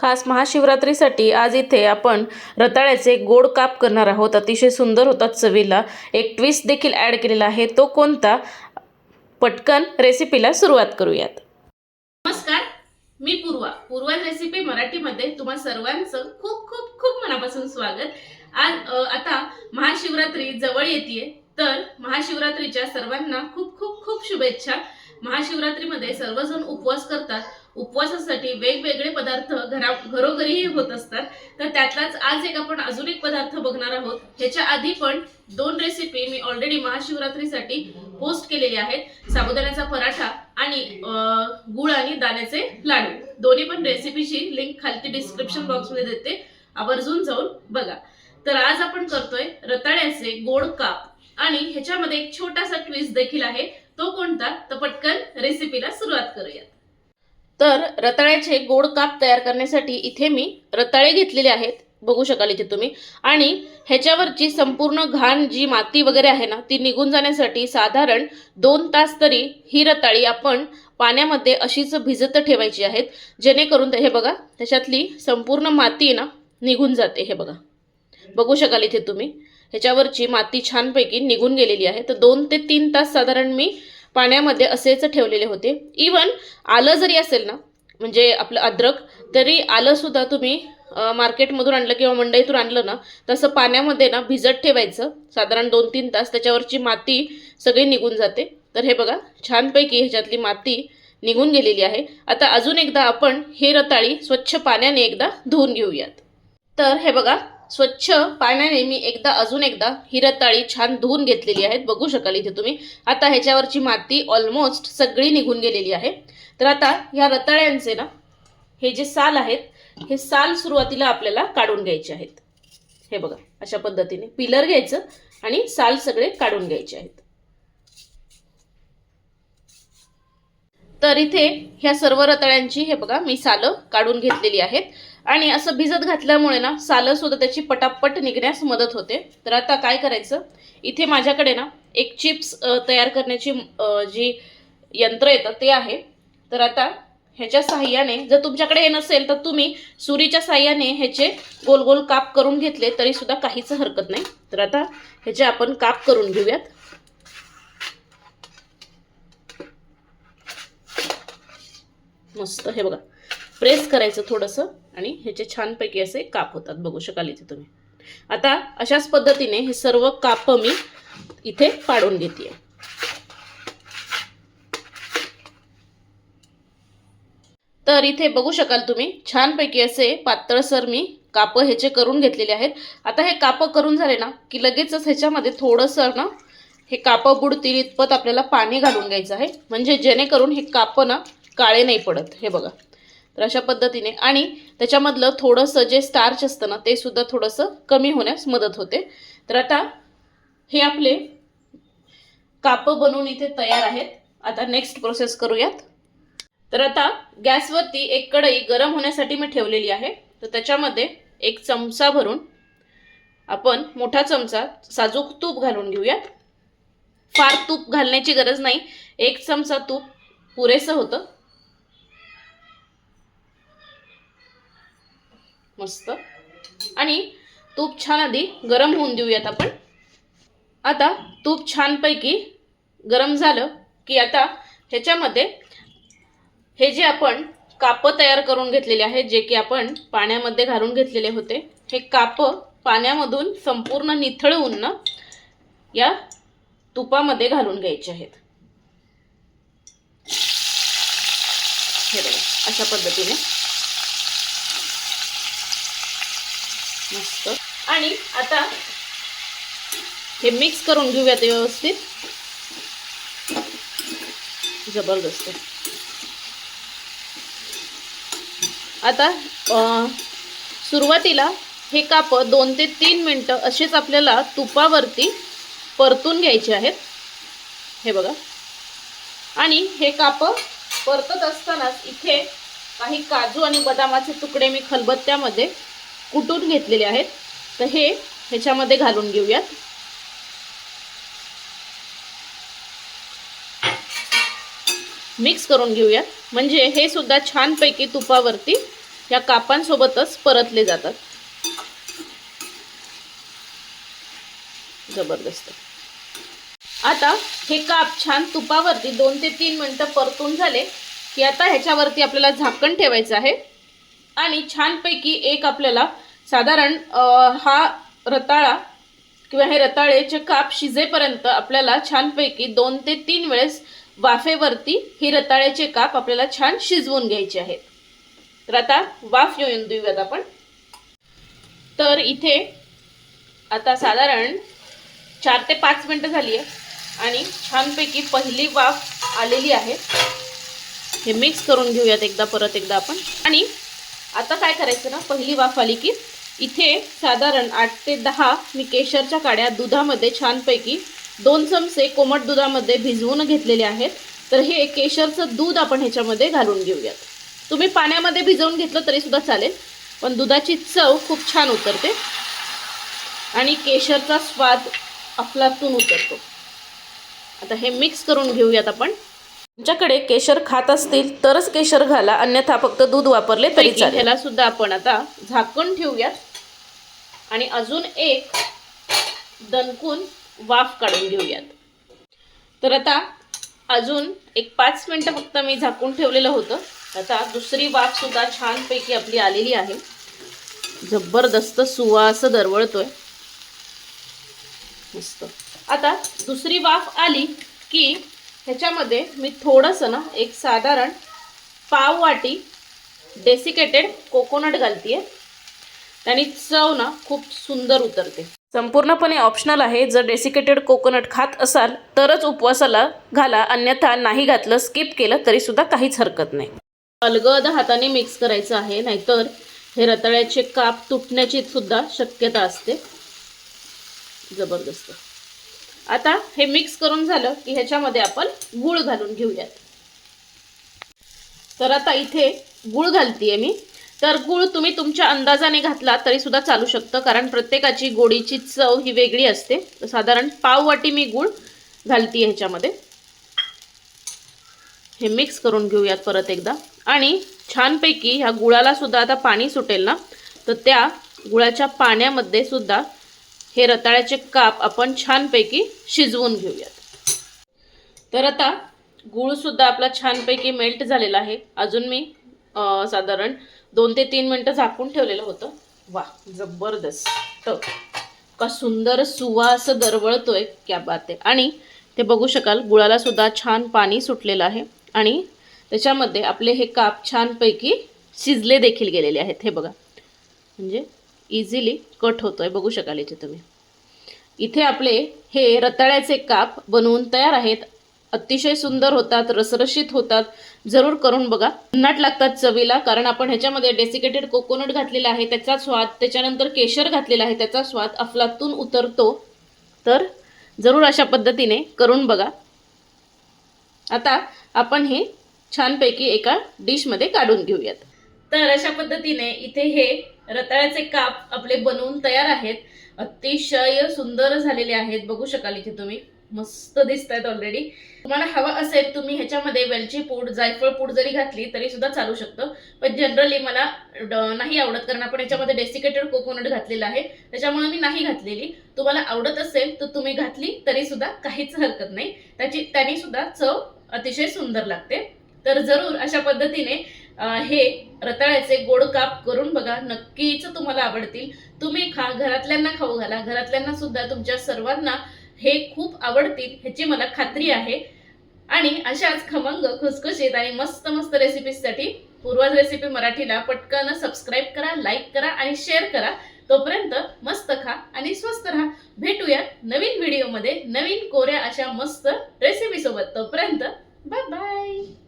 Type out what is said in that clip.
खास महाशिवरात्रीसाठी आज इथे आपण रताळ्याचे गोड काप करणार आहोत. अतिशय सुंदर होतात चवीला. एक ट्विस्ट देखील ॲड केलेला आहे. तो कोणता? पटकन रेसिपीला सुरुवात करूयात. नमस्कार मी पूर्वा. पूर्वा रेसिपी मराठीमध्ये तुम्हा सर्वांचं खूप खूप खूप मनापासून स्वागत. आज आता महाशिवरात्री जवळ येते तर महाशिवरात्रीच्या सर्वांना खूप खूप खूप शुभेच्छा. महाशिवरात्रीमध्ये सर्वजण उपवास करतात. उपवासासाठी वेगवेगळे पदार्थ घरा घरोघरीही होत असतात. तर त्यातलाच आज एक आपण अजून एक पदार्थ बघणार आहोत. ह्याच्या आधी पण दोन रेसिपी मी ऑलरेडी महाशिवरात्रीसाठी पोस्ट केलेली आहेत. साबुदाण्याचा पराठा आणि गुळ आणि दाण्याचे लाडू. दोन्ही पण रेसिपीची लिंक खालती डिस्क्रिप्शन बॉक्समध्ये देते. आवर्जून जाऊन बघा. तर आज आपण करतोय रताळ्याचे गोड काप. आणि ह्याच्यामध्ये एक छोटासा ट्विस्ट देखील आहे. तो कोणता? तर पटकन रेसिपीला सुरुवात करूयात. तर रताळ्याचे गोड काप तयार करण्यासाठी इथे मी रताळे घेतलेले आहेत. बघू शकाल इथे तुम्ही. आणि ह्याच्यावरची संपूर्ण घाण जी माती वगैरे आहे ना ती निघून जाण्यासाठी साधारण दोन तास तरी ही रताळी आपण पाण्यामध्ये अशीच भिजत ठेवायची आहेत. जेणेकरून हे बघा त्याच्यातली संपूर्ण माती आहे ना निघून जाते हे बघा. बघू शकाल इथे तुम्ही. ह्याच्यावरची माती छानपैकी निघून गेलेली आहे. तर दोन ते तीन तास साधारण मी पाण्यामध्ये असेच ठेवलेले होते. इवन आलं जरी असेल ना म्हणजे आपलं अद्रक तरी आलं सुद्धा तुम्ही मार्केटमधून आणलं किंवा मंडईतून आणलं ना तसं पाण्यामध्ये ना भिजत ठेवायचं. साधारण दोन तीन तास त्याच्यावरची माती सगळी निघून जाते. तर हे बघा छानपैकी ह्याच्यातली माती निघून गेलेली आहे. आता अजून एकदा आपण हे रताळी स्वच्छ पाण्याने एकदा धुवून घेऊयात. तर हे बघा स्वच्छ पाण्याने मी एकदा अजून एकदा ही रताळी छान धुवून घेतलेली आहेत. बघू शकाल इथे तुम्ही. आता ह्याच्यावरची माती ऑलमोस्ट सगळी निघून गेलेली आहे. तर आता ह्या रताळ्यांचे ना हे जे साल आहेत हे साल सुरुवातीला आपल्याला काढून घ्यायचे आहेत. हे बघा अशा पद्धतीने पिलर घ्यायचं आणि साल सगळे काढून घ्यायचे आहेत. तर इथे ह्या सर्व रताळ्यांची हे बघा मी सालं काढून घेतलेली आहेत. आणि असं भिजत घातल्यामुळे ना सालं सुद्धा त्याची पटापट निघण्यास मदत होते. तर आता काय करायचं? इथे माझ्याकडे ना एक चिप्स तयार करण्याची जी यंत्र येतं ते आहे. तर आता ह्याच्या साह्याने जर तुमच्याकडे हे नसेल तर तुम्ही सुरीच्या साह्याने ह्याचे गोल गोल काप करून घेतले तरी सुद्धा काहीच हरकत नाही. तर आता ह्याचे आपण काप करून घेऊयात. मस्त हे बघा. प्रेस करायचं थोडंसं. आणि ह्याचे छानपैकी असे काप होतात बघू शकाल इथे तुम्ही. आता अशाच पद्धतीने हे सर्व काप मी इथे पाडून घेते तर इथे बघू शकाल तुम्ही छानपैकी असे पातळसर मी काप ह्याचे करून घेतलेले आहेत. आता हे काप करून झाले ना की लगेचच ह्याच्यामध्ये थोडंसं ना हे काप बुडतील इतपत आपल्याला पाणी घालून घ्यायचं आहे. म्हणजे जेणेकरून हे काप ना काळे नाही पडत हे बघा. तर अशा पद्धतीने आणि त्याच्यामधलं थोडंसं जे स्टार्च असतं ना ते सुद्धा थोडंसं कमी होण्यास मदत होते. तर आता हे आपले कापं बनवून इथे तयार आहेत. आता नेक्स्ट प्रोसेस करूयात. तर आता गॅसवरती एक कढई गरम होण्यासाठी मी ठेवलेली आहे. तर त्याच्यामध्ये एक चमचा भरून आपण मोठा चमचा साजूक तूप घालून घेऊयात. फार तूप घालण्याची गरज नाही. एक चमचा तूप पुरेसं होतं. मस्त. आणि तूप छान आधी गरम होऊन देऊयात आपण. आता तूप छानपैकी गरम झालं की आता ह्याच्यामध्ये हे जे आपण कापं तयार करून घेतलेले आहेत जे की आपण पाण्यामध्ये घालून घेतलेले होते हे कापं पाण्यामधून संपूर्ण निथळवून ना या तुपामध्ये घालून घ्यायचे आहेत. हे बघा अशा पद्धतीने. मस्त. आणि आता हे मिक्स करून घेऊयात व्यवस्थित. जबरदस्त. आता सुरुवातीला हे काप दोन ते तीन मिनटं असेच आपल्याला तुपावरती परतून घ्यायचे आहेत. हे बघा. आणि हे काप परतत असतानाच इथे काही काजू आणि बदामाचे तुकडे मी खलबत्त्यामध्ये कुटून घेतलेले आहेत. तर हे ह्याच्यामध्ये घालून घेऊयात. मिक्स करून घेऊयात. म्हणजे हे सुद्धा छानपैकी तुपावरती या कापांसोबतच परतले जातात. जबरदस्त. आता हे काप छान तुपावरती दोन ते तीन मिनटं परतून झाले की आता ह्याच्यावरती आपल्याला झाकण ठेवायचं आहे. आणि छानपैकी एक आपल्याला साधारण हा रताळा किंवा हे रताळेचे काप शिजेपर्यंत आपल्याला छानपैकी दोन ते तीन वेळेस वाफेवरती ही रताळ्याचे काप आपल्याला छान शिजवून घ्यायचे आहेत. तर आता वाफ येऊन देऊयात आपण. तर इथे आता साधारण चार ते पाच मिनटं झाली आहे आणि छानपैकी पहिली वाफ आलेली आहे. हे मिक्स करून घेऊयात एकदा परत एकदा आपण. आणि आता काय करायचं ना पहिली वाफ आली की इथे साधारण आठ ते दहा मी केशरच्या काड्या दुधामध्ये छानपैकी दोन चमचे कोमट दुधामध्ये भिजवून घेतलेले आहेत. तर हे केशरचं दूध आपण ह्याच्यामध्ये घालून घेऊयात. तुम्ही पाण्यामध्ये भिजवून घेतलं तरीसुद्धा चालेल पण दुधाची चव खूप छान उतरते आणि केशरचा स्वाद अफलातून उतरतो. आता हे मिक्स करून घेऊयात आपण. तुमच्याकडे केशर खात असतील तरच केशर घाला अन्यथा फक्त दूध वापरले तरी चालेल. ह्याला सुद्धा आपण आता झाकण ठेवूयात. आणि अजून एक दणकून वाफ काढून घेऊयात. तर आता अजून एक पाच मिनटं फक्त मी झाकून ठेवलेलं होतं. आता दुसरी वाफ सुद्धा छानपैकी आपली आलेली आहे. जबरदस्त सुवास दरवळतोय. मस्त. आता दुसरी वाफ आली की ह्याच्यामध्ये मी थोडंसं ना एक साधारण पाव वाटी डेसिकेटेड कोकोनट घालतीये. त्याने चव ना खूप सुंदर उतरते. संपूर्णपणे ऑप्शनल आहे. जर डेसिकेटेड कोकोनट खात असाल तरच उपवासाला घाला. अन्यथा नाही घातलं स्किप केलं तरी सुद्धा काहीच हरकत नाही. अलगद हाताने मिक्स करायचं आहे. नाहीतर हे रताळ्याचे काप तुटण्याची सुद्धा शक्यता असते. जबरदस्त. आता हे मिक्स करून झालं की ह्याच्यामध्ये आपण गूळ घालून घेऊयात. तर आता इथे गूळ घालतीये मी. तर गूळ तुम्ही तुमच्या अंदाजाने घातला तरी सुद्धा चालू शकतं कारण प्रत्येकाची गोडीची चव ही वेगळी असते. तर साधारण पाव वाटी मी गूळ घालतीये ह्याच्यामध्ये. हे मिक्स करून घेऊयात परत एकदा. आणि छानपैकी ह्या गुळाला सुद्धा आता पाणी सुटेल ना? तर त्या गुळाच्या पाण्यामध्ये सुद्धा हे रताळ्याचे काप आपण छानपैकी शिजवून घेऊयात. तर आता गुळसुद्धा आपला छानपैकी मेल्ट झालेला आहे. अजून मी साधारण दोन ते तीन मिनटं झाकून ठेवलेलं होतं. वा जबरदस्त. का सुंदर सुवास दरवळतोय क्या बात आहे. आणि ते बघू शकाल गुळाला सुद्धा छान पाणी सुटलेलं आहे. आणि त्याच्यामध्ये आपले हे काप छानपैकी शिजले देखील गेलेले आहेत. हे बघा. म्हणजे इझिली कट होतोय. बघू शकाल इथे तुम्ही. इथे आपले हे रताळ्याचे काप बनवून तयार आहेत. अतिशय सुंदर होतात रसरशीत होतात. जरूर करून बघा. नट लागतात चवीला कारण आपण ह्याच्यामध्ये डेसिकेटेड कोकोनट घातलेला आहे त्याचा स्वाद त्याच्यानंतर केशर घातलेला आहे त्याचा स्वाद अफलातून उतरतो. तर जरूर अशा पद्धतीने करून बघा. आता आपण हे छानपैकी एका डिशमध्ये काढून घेऊयात. तर अशा पद्धतीने इथे हे रताळ्याचे काप आपले बनवून तयार आहेत. अतिशय सुंदर झालेले आहेत. बघू शकाल इथे तुम्ही. मस्त दिसत आहेत ऑलरेडी तुम्हाला हवं असेल तुम्ही ह्याच्यामध्ये वेलची पूड जायफळ पूड जरी घातली तरी सुद्धा चालू शकतं. पण जनरली मला नाही आवडत कारण आपण याच्यामध्ये डेसिकेटेड कोकोनट घातलेलं आहे. त्याच्यामुळे मी नाही घातलेली. तुम्हाला आवडत असेल तर तुम्ही घातली तरी सुद्धा काहीच हरकत नाही. त्याची त्याने सुद्धा चव अतिशय सुंदर लागते. तर जरूर अशा पद्धतीने हे रताळ्याचे गोड काप करून बघा नक्कीच तुम्हाला आवडतील. तुम्ही खा घरातल्यांना खाऊ घाला. घरातल्यांना सुद्धा तुमच्या सर्वांना हे खूप आवडतील ह्याची मला खात्री आहे. आणि अशाच खमंग खुसखुशीत आणि मस्त मस्त रेसिपीजसाठी पूर्वज रेसिपी मराठीला पटकन सबस्क्राईब करा लाईक करा आणि शेअर करा. तोपर्यंत मस्त खा आणि स्वस्त राहा. भेटूया नवीन व्हिडिओमध्ये नवीन कोऱ्या अशा मस्त रेसिपीसोबत तोपर्यंत बाय बाय